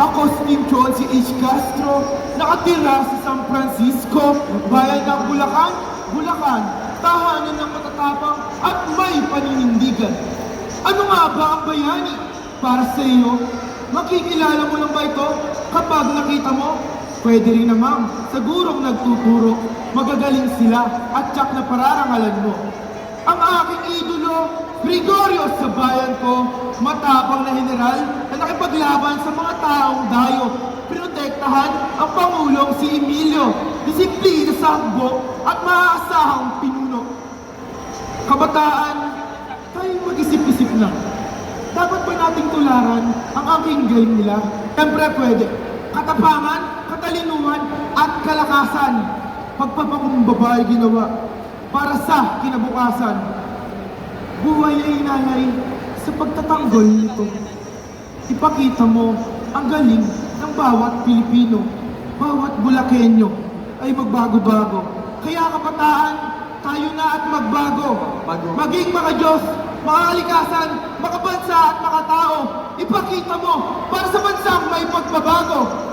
nakakostimsyon si H. Castro, nakatira sa San Francisco, bayan ng Bulacan, Bulacan, tahanan ng matatapang at may paninindigan. Ano nga ba ang bayani? Para sa iyo, makikilala mo lang ba ito kapag nakita mo? Pwede rin naman, sigurong nagtuturo, magagaling sila at tsak na pararangalan mo. Ang aking idolo, Gregorio sa bayan ko, matapang na general na nakipaglaban sa mga dayo. Protektahan ang Pangulong si Emilio, disiplina sa hukbo at maaasahang pinuno. Kabataan, tayo mag-isip-isip na. Dapat ba nating tularan ang aking galing nila? Siyempre pwede. Katapangan, katalinuhan, at kalakasan. Pagpapakumbaba ay ginawa para sa kinabukasan. Buhay ay inalay sa pagtatanggol nito. Ipakita mo ang galing ng bawat Pilipino. Bawat Bulakenyo ay magbago-bago. Kaya kabataan, tayo na at magbago. Bago. Maging mga Diyos, mga kalikasan, makabansa at makatao. Ipakita mo para sa bansang may pagbabago.